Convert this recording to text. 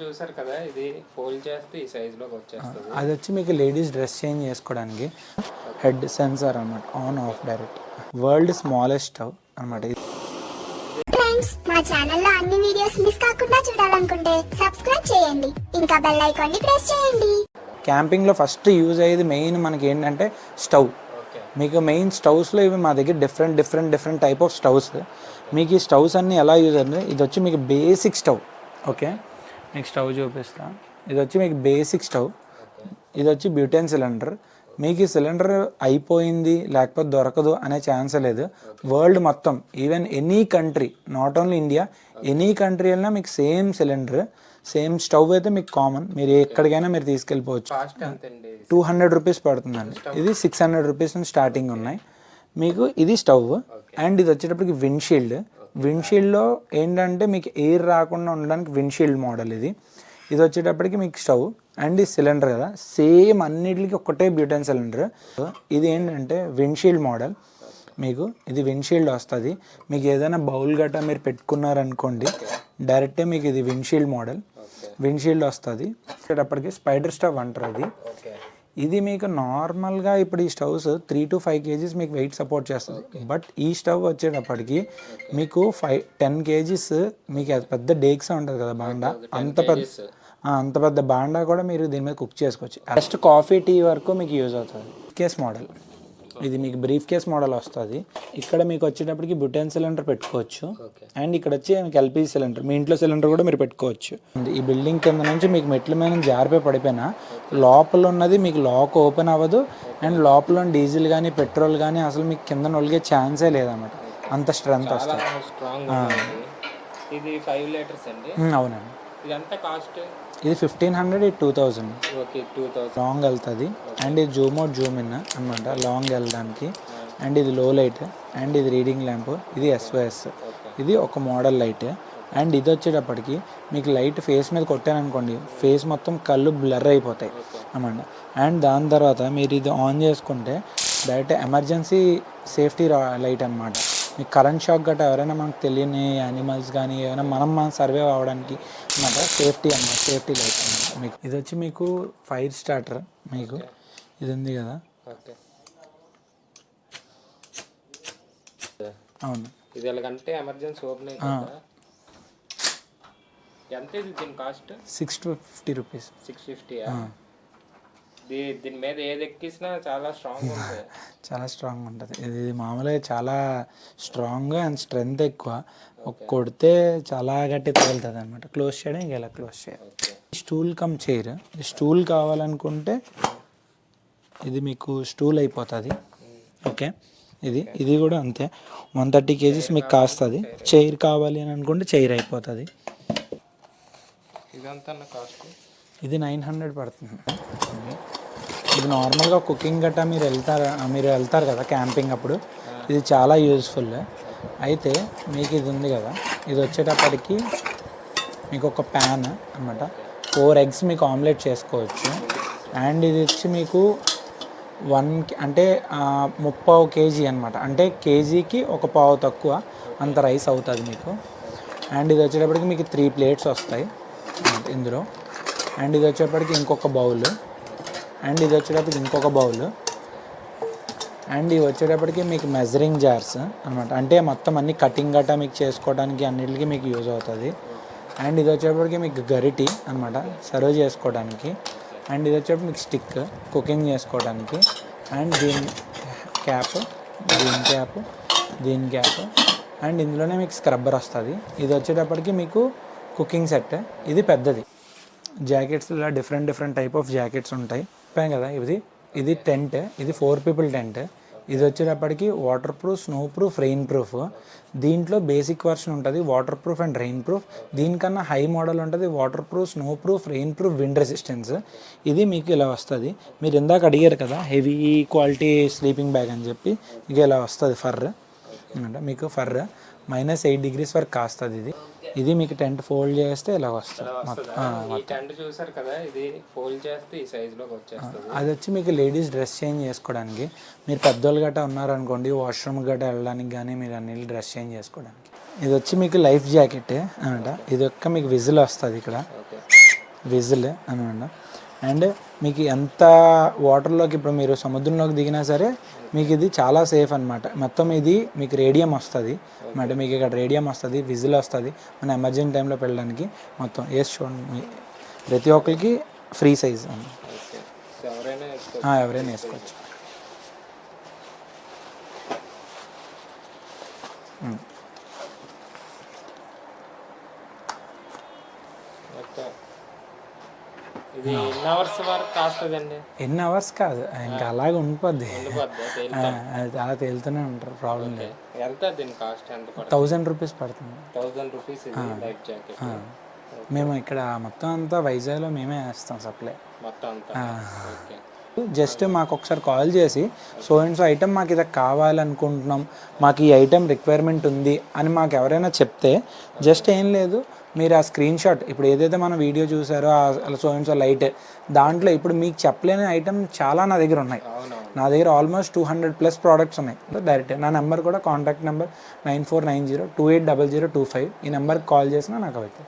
చూసారు కదా ఇది ఫోల్డ్ చేస్తే ఈ సైజ్లోకి వచ్చేస్తుంది. అది వచ్చి మీకు లేడీస్ డ్రెస్ చేంజ్ చేసుకోవడానికి హెడ్ సెన్సార్ అనమాట on off direct. World smallest stove అనమాట ఫ్రెండ్స్ మా ఛానల్లో అన్ని వీడియోస్ మిస్ కాకుండా చూడాలనుకుంటే సబ్స్క్రైబ్ చేయండి. ఇంకా బెల్ ఐకాన్ని ప్రెస్ చేయండి క్యాంపింగ్లో ఫస్ట్ యూజ్ అయ్యేది మెయిన్ మనకి ఏంటంటే స్టవ్. ఓకే మీకు మెయిన్ స్టవ్స్లో ఇవి మా దగ్గర different different different type of stoves మీకు ఈ స్టవ్స్ అన్నీ ఎలా యూజ్ అవుతుంది? ఇది వచ్చి మీకు బేసిక్ స్టవ్ ఓకే మీకు స్టవ్ చూపిస్తా. ఇది వచ్చి మీకు బేసిక్ స్టవ్. ఇది వచ్చి బ్యూటెన్ సిలిండర్ మీకు ఈ సిలిండర్ అయిపోయింది లేకపోతే దొరకదు అనే ఛాన్స్ లేదు. వరల్డ్ మొత్తం even any country not only India any country అయినా మీకు సేమ్ సిలిండర్ సేమ్ స్టవ్ అయితే మీకు కామన్ మీరు ఎక్కడికైనా మీరు తీసుకెళ్ళిపోవచ్చు. టూ హండ్రెడ్ రూపీస్ పడుతుందండి. ఇది సిక్స్ హండ్రెడ్ రూపీస్ నుంచి స్టార్టింగ్ ఉన్నాయి. మీకు ఇది స్టవ్ అండ్ ఇది వచ్చేటప్పటికి విండ్షీల్డ్ విండ్షీల్డ్లో ఏంటంటే మీకు ఎయిర్ రాకుండా ఉండడానికి విండ్షీల్డ్ మోడల్ ఇది. ఇది వచ్చేటప్పటికి మీకు స్టవ్ అండ్ ఈ సిలిండర్ కదా. సేమ్ అన్నిటికి ఒకటే బ్యూటెన్ సిలిండర్ ఇది ఏంటంటే విండ్షీల్డ్ మోడల్ మీకు ఇది విండ్షీల్డ్ వస్తుంది. మీకు ఏదైనా బౌల్ గట్రా మీరు పెట్టుకున్నారనుకోండి డైరెక్టే మీకు ఇది విండ్షీల్డ్ మోడల్ విండ్షీల్డ్ వస్తుంది. వచ్చేటప్పటికి స్పైడర్ స్టవ్ అంటారు అది. ఇది మీకు నార్మల్గా ఇప్పుడు ఈ stoves three to five KGs మీకు వెయిట్ సపోర్ట్ చేస్తుంది. బట్ ఈ స్టవ్ వచ్చేటప్పటికి మీకు ఫైవ్ టెన్ కేజీస్ మీకు పెద్ద డేక్స్ ఉంటుంది కదా బాండా. అంత పెద్ద అంత పెద్ద బాండా కూడా మీరు దీని మీద కుక్ చేసుకోవచ్చు. జస్ట్ కాఫీ టీ వరకు మీకు యూజ్ అవుతుంది. కేస్ మోడల్ ఇది మీకు బ్రీఫ్ కేస్ మోడల్ వస్తుంది. ఇక్కడ మీకు వచ్చేటప్పటికి బ్యూటెన్ సిలిండర్ పెట్టుకోవచ్చు. అండ్ ఇక్కడ వచ్చి మీకు ఎల్పిజి సిలిండర్ మీ ఇంట్లో సిలిండర్ కూడా మీరు పెట్టుకోవచ్చు. ఈ బిల్డింగ్ కింద నుంచి మీకు మెట్ల మీద జారిపోయి పడిపోయినా లోపల ఉన్నది మీకు లాక్ ఓపెన్ అవ్వదు. అండ్ లోపల డీజిల్ కానీ పెట్రోల్ కానీ అసలు మీకు కింద ఒలిగే ఛాన్సే లేదన్నమాట. అంత స్ట్రెంత్ వస్తుంది. ఇది ఫైవ్ లీటర్స్ అండి. అవునండి. ఇదంతా కాస్ట్ ఇది ఫిఫ్టీన్ హండ్రెడ్ ఇది two thousand okay two thousand long వెళ్తుంది. అండ్ ఇది జూమ్ అవుట్ జూమ్ ఇన్ అనమాట లాంగ్ వెళ్ళడానికి. అండ్ ఇది లో లైట్ అండ్ ఇది రీడింగ్ ల్యాంప్ ఇది ఎస్ఓఎస్ ఇది ఒక మోడల్ లైట్ అండ్ ఇది వచ్చేటప్పటికి మీకు లైట్ ఫేస్ మీద కొట్టారనుకోండి ఫేస్ మొత్తం కళ్ళు బ్లర్ అయిపోతాయి అన్నమాట. అండ్ దాని తర్వాత మీరు ఇది ఆన్ చేసుకుంటే డైరెక్ట్ ఎమర్జెన్సీ సేఫ్టీ లైట్ అన్నమాట. మీకు కరెంట్ షాక్ గట్రా ఎవరైనా మనకు తెలియని యానిమల్స్ కానీ ఏమైనా మనం మనం సర్వే అవ్వడానికి అన్నమాట సేఫ్టీ అన్నమాట సేఫ్టీ లైట్ అన్నమాట మీకు. ఇది వచ్చి మీకు ఫైర్ స్టార్టర్ మీకు. ఇది ఉంది కదా? ఓకే. అవును. ఇది ఎలాగంటే ఎమర్జెన్సీ ఓపెన్ ఎంత ఇది దీని cost? Six two fifty rupees. Six fifty దీని మీద ఏది ఎక్కిసినా చాలా స్ట్రాంగ్ ఉంది చాలా స్ట్రాంగ్ ఉంటుంది. ఇది మామూలుగా చాలా స్ట్రాంగ్ అండ్ స్ట్రెంగ్త్ ఎక్కువ. ఒక కొడితే చాలా గట్టి తగులుతుంది అనమాట క్లోజ్ చేయడం ఇంకా ఇలా క్లోజ్ చేయాలి. స్టూల్ కమ్ చైర్ స్టూల్ కావాలనుకుంటే ఇది మీకు స్టూల్ అయిపోతుంది. ఓకే ఇది ఇది కూడా అంతే. వన్ థర్టీ కేజీస్ మీకు కాస్తుంది. చైర్ కావాలి అని అనుకుంటే చైర్ అయిపోతుంది. ఇదంతా కాస్ట్ ఇది నైన్ హండ్రెడ్ పడుతుంది. ఇది నార్మల్గా కుకింగ్ గట్టా మీరు వెళ్తారు? మీరు వెళ్తారు కదా క్యాంపింగ్ అప్పుడు? ఇది చాలా యూజ్ఫుల్ అయితే మీకు ఇది ఉంది కదా? ఇది వచ్చేటప్పటికి మీకు ఒక ప్యాన్ అన్నమాట. ఫోర్ ఎగ్స్ మీకు ఆమ్లెట్ చేసుకోవచ్చు. అండ్ ఇది వచ్చి మీకు వన్ అంటే ముప్పావు కేజీ అనమాట అంటే కేజీకి ఒక పావు తక్కువ అంత రైస్ అవుతుంది మీకు. అండ్ ఇది వచ్చేటప్పటికి మీకు త్రీ ప్లేట్స్ వస్తాయి ఇందులో. అండ్ ఇది వచ్చేప్పటికి ఇంకొక బౌల్ అండ్ ఇది వచ్చేటప్పటికి ఇంకొక బౌల్ అండ్ ఇవి వచ్చేటప్పటికి మీకు మెజరింగ్ జార్స్ అనమాట అంటే మొత్తం అన్ని కటింగ్ గట్టా మీకు చేసుకోవడానికి అన్నిటికీ మీకు యూజ్ అవుతుంది. అండ్ ఇది వచ్చేటప్పటికి మీకు గరిటి అనమాట సర్వ్ చేసుకోవడానికి. అండ్ ఇది వచ్చేటప్పుడు మీకు స్టిక్ కుకింగ్ చేసుకోవడానికి. అండ్ దీని క్యాప్ దీని క్యాప్ దీని క్యాప్ అండ్ ఇందులోనే మీకు స్క్రబ్బర్ వస్తుంది. ఇది వచ్చేటప్పటికి మీకు కుకింగ్ సెట్ ఇది పెద్దది. జాకెట్స్ ఇలా different different type of jackets ఉంటాయి. చెప్పాం కదా ఇది ఇది టెంట్ ఇది ఫోర్ పీపుల్ టెంట్ ఇది వచ్చేటప్పటికి water proof snow proof rain proof దీంట్లో బేసిక్ వర్షన్ ఉంటుంది water proof and rain proof దీనికన్నా హై మోడల్ ఉంటుంది waterproof snowproof rainproof wind resistance ఇది మీకు ఇలా వస్తుంది. మీరు ఇందాక అడిగారు కదా హెవీ క్వాలిటీ స్లీపింగ్ బ్యాగ్ అని చెప్పి ఇక ఇలా వస్తుంది ఫర్ అంటే మీకు ఫర్ మైనస్ ఎయిట్ డిగ్రీస్ వరకు కాస్తుంది ఇది. ఇది మీకు టెంట్ ఫోల్డ్ చేస్తే ఇలా వస్తుంది. టెంట్ చూసారు కదా ఇది ఫోల్డ్ చేస్తే ఈ వచ్చేస్తుంది. అది వచ్చి మీకు లేడీస్ డ్రెస్ చేంజ్ చేసుకోవడానికి. మీరు పెద్దోళ్ళు గట్రా ఉన్నారనుకోండి వాష్రూమ్ గట్రా వెళ్ళడానికి కానీ మీరు అన్ని డ్రెస్ చేంజ్ చేసుకోవడానికి. ఇది వచ్చి మీకు లైఫ్ జాకెట్ అనమాట. ఇది ఒక్క మీకు విజిల్ వస్తుంది ఇక్కడ. విజిల్ అనమాట. అండ్ మీకు ఎంత వాటర్లోకి ఇప్పుడు మీరు సముద్రంలోకి దిగినా సరే మీకు ఇది చాలా సేఫ్ అనమాట మొత్తం ఇది మీకు రేడియం వస్తుంది. అంటే మీకు ఇక్కడ రేడియం వస్తుంది విజిల్ వస్తుంది మన ఎమర్జెన్సీ టైంలో వెళ్ళడానికి. మొత్తం వేసి చూడండి ప్రతి ఒక్కరికి ఫ్రీ సైజ్ ఎవరైనా వేసుకోవచ్చు. Okay. ఇది ఎన్ని అవర్స్ వరకు కాస్తుందండి? ఎన్ని అవర్స్ కాదు ఇంకా అలాగే ఉండిపోద్ది. అది అలా తేలుతూనే ఉంటారు ప్రాబ్లం లేదు. ఎంత దీని కాస్ట్ ఎంత థౌజండ్ రూపీస్ పడుతుంది. థౌజండ్ రూపీస్ ఇది లైఫ్ జాకెట్. మేము ఇక్కడ మొత్తం అంతా వైజాగ్లో మేమే వేస్తాం సప్లై. మొత్తం అంతా. ఓకే. జస్ట్ మాకు ఒకసారి కాల్ చేసి సో అండ్ సో ఐటమ్ మాకు ఇది కావాలనుకుంటున్నాం మాకు ఈ ఐటమ్ రిక్వైర్మెంట్ ఉంది అని మాకు ఎవరైనా చెప్తే జస్ట్ ఏం లేదు మీరు ఆ స్క్రీన్ షాట్ ఇప్పుడు ఏదైతే మనం వీడియో చూసారో సో అండ్ సో లైట్ దాంట్లో ఇప్పుడు మీకు చెప్పలేని ఐటమ్ చాలా నా దగ్గర ఉన్నాయి. నా దగ్గర almost two hundred plus products ఉన్నాయి. డైరెక్ట్ నా నెంబర్ కూడా contact number nine four nine zero two eight double zero two five ఈ నెంబర్కి కాల్ చేసినా నాకు అవుతాయి